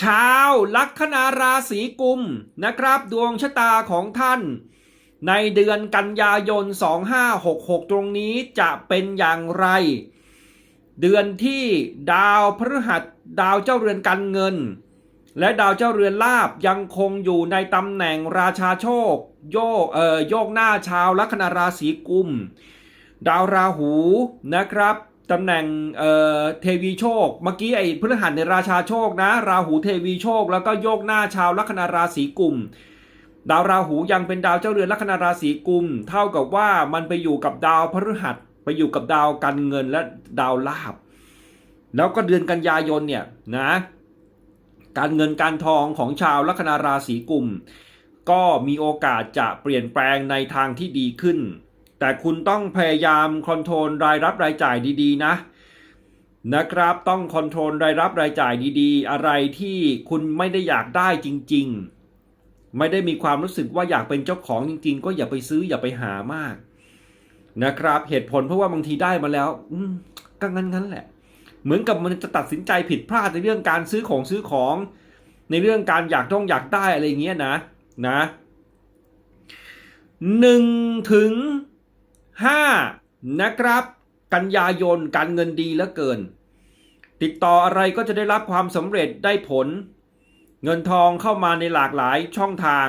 ชาวลัคนาราศีกุมนะครับ ดวงชะตาของท่าน ในเดือนกันยายน 2566 ตรงนี้จะเป็นอย่างไร เดือนที่ดาวพฤหัสดาวเจ้าเรือนการเงิน และดาวเจ้าเรือนลาบยังคงอยู่ในตำแหน่งราชาโชค โยกเอ่อโยกหน้าชาวลัคนาราศีกุม ดาวราหูนะครับ ตำแหน่งเอ่อเทวีโชค เมื่อกี้ไอ้พฤหัสในราชาโชคนะ ราหูเทวีโชค แล้วก็โยกหน้าชาวลัคนาราศีกุมดาวราหูยังเป็นดาวเจ้าเรือนลัคนาราศีกุม เท่ากับว่ามันไปอยู่กับดาวพฤหัสไปอยู่กับดาวการเงินและดาวลาบ แล้วก็เดือนกันยายนเนี่ยนะการเงินการทองของชาวลัคนาราศีกุม ก็มีโอกาสจะเปลี่ยนแปลงในทางที่ดีขึ้น แต่คุณต้องพยายามคอนโทรลรายรับรายจ่ายดีๆ นะนะครับต้องคอนโทรลรายรับรายจ่ายดีๆ อะไรที่คุณไม่ได้อยากได้จริง ๆ ไม่ได้มีความรู้สึกว่าอยากเป็นเจ้าของจริง ๆ ก็อย่าไปซื้ออย่าไปหามาก นะครับ เหตุผลเพราะว่าบางทีได้มาแล้วอก็งั้นๆแหละ เหมือนกับมันจะตัดสินใจผิดพลาดในเรื่องการซื้อของซื้อของ ในเรื่องการอยากต้องอยากได้อะไรเงี้ยนะนะหนึ่งถึง ห้านะครับ กันยายนการเงินดีเหลือเกิน ติดต่ออะไรก็จะได้รับความสำเร็จได้ผล เงินทองเข้ามาในหลากหลายช่องทาง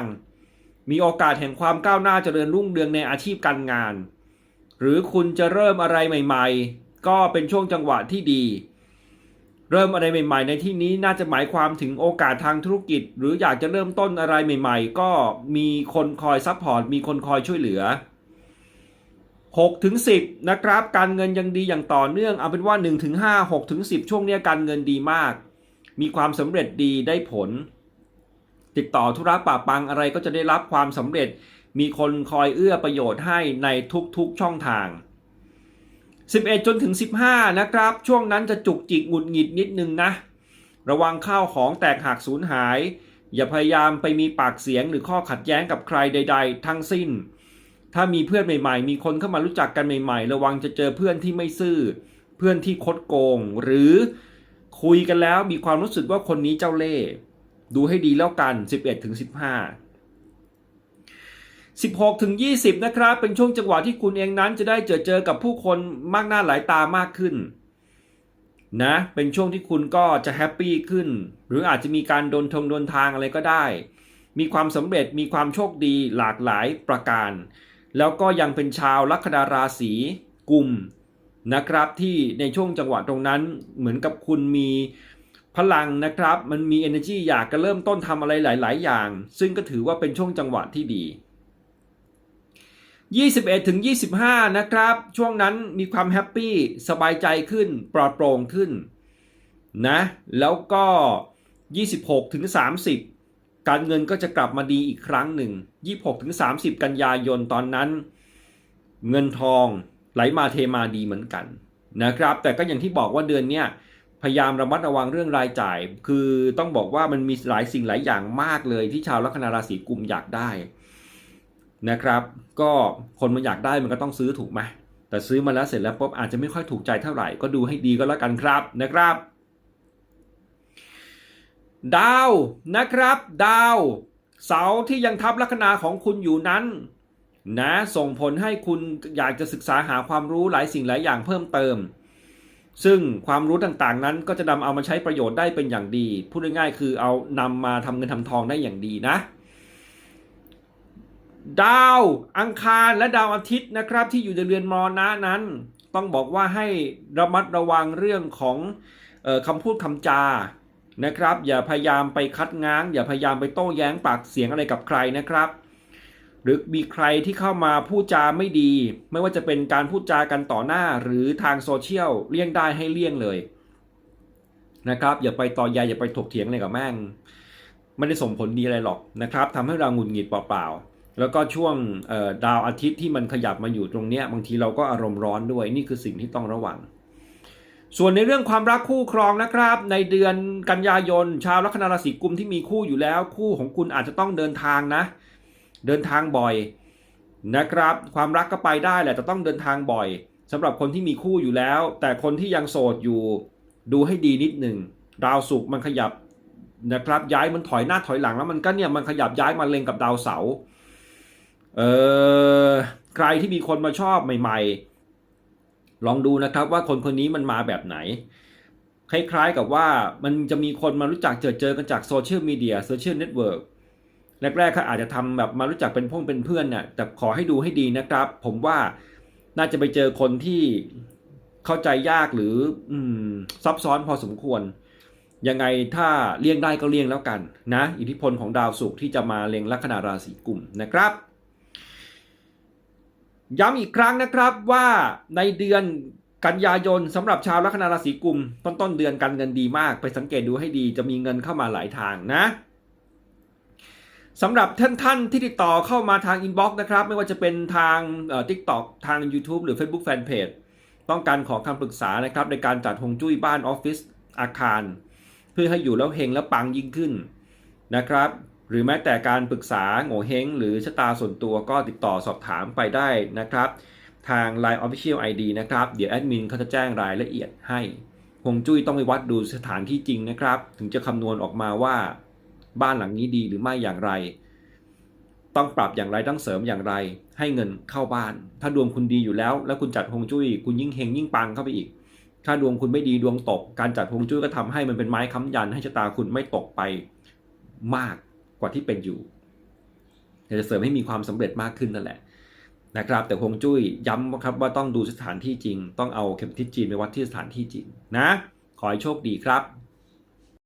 มีโอกาสแห่งความก้าวหน้าเจริญรุ่งเรืองในอาชีพการงาน หรือคุณจะเริ่มอะไรใหม่ ๆ ก็เป็นช่วงจังหวะที่ดี เริ่มอะไรใหม่ ๆ ในที่นี้น่าจะหมายความถึงโอกาสทางธุรกิจ หรืออยากจะเริ่มต้นอะไรใหม่ ๆ ก็มีคนคอยซัพพอร์ตมีคนคอยช่วยเหลือ 6ถึง10นะครับ การเงินยังดีอย่างต่อเนื่อง เอาเป็นว่า1ถึง5 6ถึง10 ช่วงนี้การเงินดีมาก มีความสำเร็จดีได้ผล ติดต่อธุระป่าปังอะไรก็จะได้รับความสำเร็จ มีคนคอยเอื้อประโยชน์ให้ในทุกๆช่องทาง 11 จนถึง 15 นะครับ ช่วงนั้นจะจุกจิกหงุดหงิดนิดนึงนะ ระวังข้าวของแตกหักสูญหาย อย่าพยายามไปมีปากเสียงหรือข้อขัดแย้งกับใครใด ๆ ทั้งสิ้น ถ้ามีเพื่อนใหม่ๆ มีคนเข้ามารู้จักกันใหม่ ๆ ระวังจะเจอเพื่อนที่ไม่ซื่อ เพื่อนที่คดโกง หรือคุยกันแล้วมีความรู้สึกว่าคนนี้เจ้าเล่ห์ดูให้ดีแล้วกัน 11ถึง15 16ถึง20 นะครับ เป็นช่วงจังหวะที่คุณเองนั้นจะได้เจอเจอกับผู้คนมากหน้าหลายตามากขึ้นนะ เป็นช่วงที่คุณก็จะแฮปปี้ขึ้น หรืออาจจะมีการโดนทงโดนทางอะไรก็ได้ มีความสำเร็จมีความโชคดีหลากหลายประการ แล้วก็ยังเป็นชาวลัคนาราศีกุมนะครับ ที่ในช่วงจังหวะตรงนั้นเหมือนกับคุณมีพลังนะครับ มันมี energy อยากจะเริ่มต้นทำอะไรหลาย ๆ อย่าง ซึ่งก็ถือว่าเป็นช่วงจังหวะที่ดี 21ถึง25 นะครับ ช่วงนั้นมีความแฮปปี้สบายใจขึ้น ปลอดโปร่งขึ้นนะ แล้วก็ 26ถึง30 การเงินก็จะกลับมาดีอีกครั้งหนึ่ง 26-30 กันยายนตอนนั้น เงินทองไหลมาเทมาดีเหมือนกันนะครับ แต่ก็อย่างที่บอกว่าเดือนเนี้ยพยายามระมัดระวังเรื่องรายจ่าย คือต้องบอกว่ามันมีหลายสิ่งหลายอย่างมากเลย ที่ชาวลัคนาราศีกุมอยากได้นะครับ ก็คนมันอยากได้มันก็ต้องซื้อถูกไหมแต่ซื้อมาแล้วเสร็จแล้วปุ๊บอาจจะไม่ค่อยถูกใจเท่าไหร่ก็ดูให้ดีก็แล้วกันครับนะครับ ดาวนะครับ ดาว เสาที่ยังทับลัคนาของคุณอยู่นั้นนะส่งผลให้คุณอยากจะศึกษาหาความรู้หลายสิ่งหลายอย่างเพิ่มเติม ซึ่งความรู้ต่างๆนั้นก็จะนำเอามาใช้ประโยชน์ได้เป็นอย่างดี พูดง่ายๆคือเอานำมาทำเงินทำทองได้อย่างดีนะ ดาวอังคารและดาวอาทิตย์นะครับที่อยู่ในเรือนมรณะนั้น ต้องบอกว่าให้ระมัดระวังเรื่องของออคำพูดคำจา นะครับ อย่าพยายามไปคัดง้าง อย่าพยายามไปโต้แย้งปากเสียงอะไรกับใครนะครับ หรือมีใครที่เข้ามาพูดจาไม่ดี ไม่ว่าจะเป็นการพูดจากันต่อหน้าหรือทางโซเชียลเลี่ยงได้ให้เลี่ยงเลยนะครับ อย่าไปต่อใยอย่าไปถกเถียงอะไรกับแม่งไม่ได้ส่งผลดีอะไรหรอกนะครับทำให้เราหงุดหงิดเปล่าๆแล้วก็ช่วงดาวอาทิตย์ที่มันขยับมาอยู่ตรงเนี้ยบางทีเราก็อารมณ์ร้อนด้วยนี่คือสิ่งที่ต้องระวัง ส่วนในเรื่องความรักคู่ครองนะครับ ในเดือนกันยายน ชาวลัคนาราศีกุมที่มีคู่อยู่แล้ว คู่ของคุณอาจจะต้องเดินทางนะ เดินทางบ่อยนะครับ ความรักก็ไปได้แหละแต่ต้องเดินทางบ่อยสำหรับคนที่มีคู่อยู่แล้ว แต่คนที่ยังโสดอยู่ดูให้ดีนิดหนึ่งดาวศุกร์มันขยับนะครับ ย้ายมันถอยหน้าถอยหลังแล้วมันก็เนี่ยมันขยับย้ายมาเล็งกับดาวเสาร์เออใครที่มีคนมาชอบใหม่ ๆ ลองดูนะครับว่าคนคนนี้มันมาแบบไหน คล้ายๆกับว่ามันจะมีคนมารู้จักเจอเจอกันจากโซเชียลมีเดียโซเชียลเน็ตเวิร์กแรกๆเขาอาจจะทำแบบมารู้จักเป็นพงเป็นเพื่อนน่ะแต่ขอให้ดูให้ดีนะครับ ผมว่าน่าจะไปเจอคนที่เข้าใจยากหรืออืมซับซ้อนพอสมควร ยังไงถ้าเลี่ยงได้ก็เลี่ยงแล้วกันนะ อิทธิพลของดาวศุกร์ที่จะมาเล็งลัคนาราศีกุมนะครับ ย้ำอีกครั้งนะครับว่าในเดือนกันยายนสำหรับชาวลัคนาราศีกุมต้นต้นเดือนการเงินดีมาก ไปสังเกตดูให้ดีจะมีเงินเข้ามาหลายทางนะสำหรับท่านท่านที่ติดต่อเข้ามาทางอินบ็อกซ์นะครับ ไม่ว่าจะเป็นทางทิกตอกทาง YouTube หรือ Facebook Fanpage ต้องการขอคำปรึกษานะครับในการจัดฮวงจุ้ยบ้านออฟฟิศอาคาร เพื่อให้อยู่แล้วเฮงและปังยิ่งขึ้นนะครับ รือแม้แต่การปรึกษาโง่เฮงหรือชะตาส่วนตัวก็ติดต่อสอบถามไปได้นะครับ ทาง Line Official ID นะครับ เดี๋ยวแอดมินเขาจะแจ้งรายละเอียดให้ฮวงจุ้ยต้องไปวัดดูสถานที่จริงนะครับ ถึงจะคำนวณออกมาว่าบ้านหลังนี้ดีหรือไม่อย่างไร ต้องปรับอย่างไรต้องเสริมอย่างไร ให้เงินเข้าบ้าน ถ้าดวงคุณดีอยู่แล้ว แล้วคุณจัดฮวงจุ้ยคุณยิ่งเฮงยิ่งปังเข้าไปอีก ถ้าดวงคุณไม่ดีดวงตก การจัดฮวงจุ้ยก็ทำให้มันเป็นไม้ค้ำยันให้ชะตาคุณไม่ตกไปมาก กว่าที่เป็นอยู่จะเสริมให้มีความสำเร็จมากขึ้นนั่นแหละนะครับ แต่ฮวงจุ้ยย้ำครับว่าต้องดูสถานที่จริง ต้องเอาเข็มทิศจีนไปวัดที่สถานที่จริงนะ ขอให้โชคดีครับ